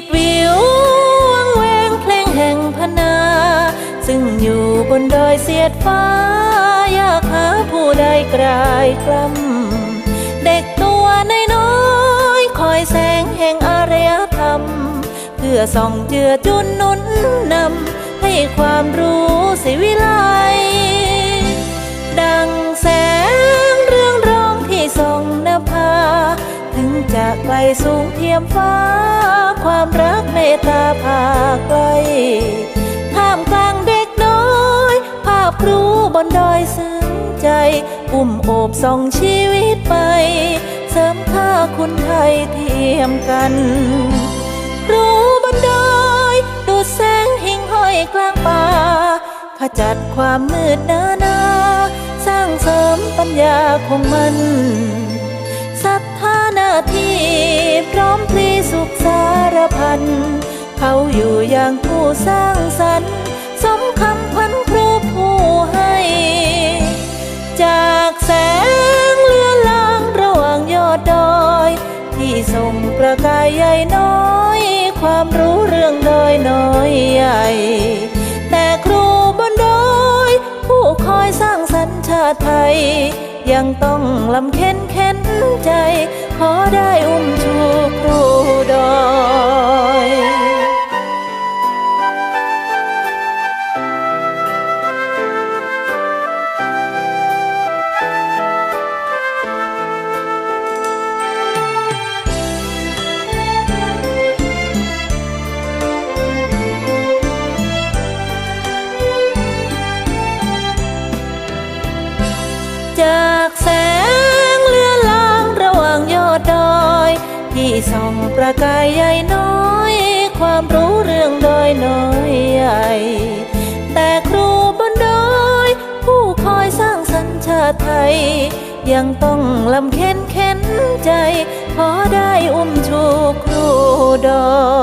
ดวิววังเวงเพลงแห่งพนา ซึ่งอยู่บนดอยเสียดฟ้า อยากหาผู้ใดกลายกล้ำเด็กตัวน้อยๆคอยแสงแห่งอารยธรรม เพื่อส่องเจือจุนนุนนำให้ความรู้สิวิไล ถึงจะไกลสูงเทียมฟ้า ความรักเมตตาพาไกลท่ามกลางเด็กน้อย ภาพครูบนดอยซึ้งใจอุ้มโอบส่องชีวิตไป เสริมค่าคุณไทยเทียมกันครูบนดอยดูแสงหิ่งห้อยกลางป่าขจัดความมืดหนาหนาสร้างเสริมปัญญาของมัน ที่พร้อมพลีสุขสารพัน เขาอยู่อย่างผู้สร้างสรรค์สมคำพันครูผู้ให้ จากแสงเลือนลางระหว่างยอดดอย ที่ส่งประกายใหญ่น้อย ความรู้เรื่องดอยน้อยใหญ่ แต่ครูบนดอย ผู้คอยสร้างสรรค์ชาติไทยยังต้องลำเค็นเข็นใจ ขอได้อุ้มชูครูดอยจากแส ส่องประกายใหญ่น้อย ความรู้เรื่องดอยน้อยใหญ่ แต่ครูบนดอย ผู้คอยสร้างสัญชาติไทย ยังต้องลำเค็นเข็นใจ ขอได้อุ้มชูครูดอย